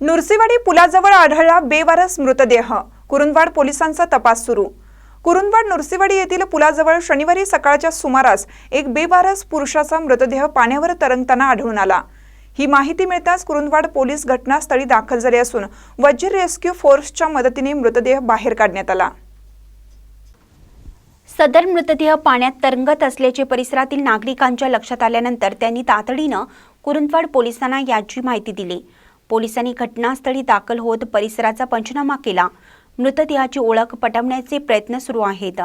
नुरसीवाडी पुलाजवळ आढळला बेवारस मृतदेह. कुरुंदवाड पोलिसांचा तपास सुरू. कुरुंदवाड नुरसीवाडी येथील पुलाजवळ शनिवारी सकाळच्या सुमारास एक बेवारस पुरुषाचा मृतदेह पाण्यावर तरंगताना आढळून आला. ही माहिती मिळताच कुरुंदवाड पोलीस घटनास्थळी दाखल झाले असून वज्र रेस्क्यू फोर्सच्या मदतीने मृतदेह बाहेर काढण्यात आला. सदर मृतदेह पाण्यात तरंगत असल्याचे परिसरातील नागरिकांच्या लक्षात आल्यानंतर त्यांनी तातडीनं कुरुंदवाड पोलिसांना याची माहिती दिली. पोलिसांनी घटनास्थळी दाखल होत परिसराचा पंचनामा केला. मृतदेहाची ओळख पटवण्याचे प्रयत्न सुरू आहेत.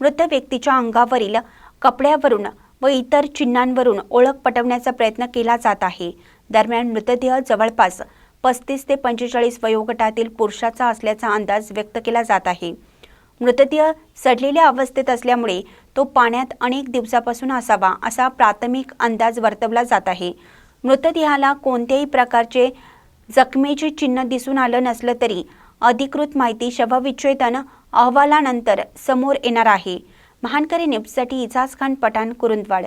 मृत व्यक्तीच्या अंगावरील कपड्यावरून व इतर चिन्हांवरून ओळख पटवण्याचा प्रयत्न केला जात आहे. दरम्यान मृतदेह जवळपास पस्तीस ते पंचेचाळीस वयोगटातील पुरुषाचा असल्याचा अंदाज व्यक्त केला जात आहे. मृतदेह सडलेल्या अवस्थेत असल्यामुळे तो पाण्यात अनेक दिवसापासून असावा असा प्राथमिक अंदाज वर्तवला जात आहे. मृतदेहाला कोणत्याही प्रकारचे जखमेचे चिन्ह दिसून आलं नसलं तरी अधिकृत माहिती शवविच्छेदन अहवालानंतर समोर येणार आहे. महानकरी न्यूजसाठी इजाज खान पठाण कुरुंदवाड.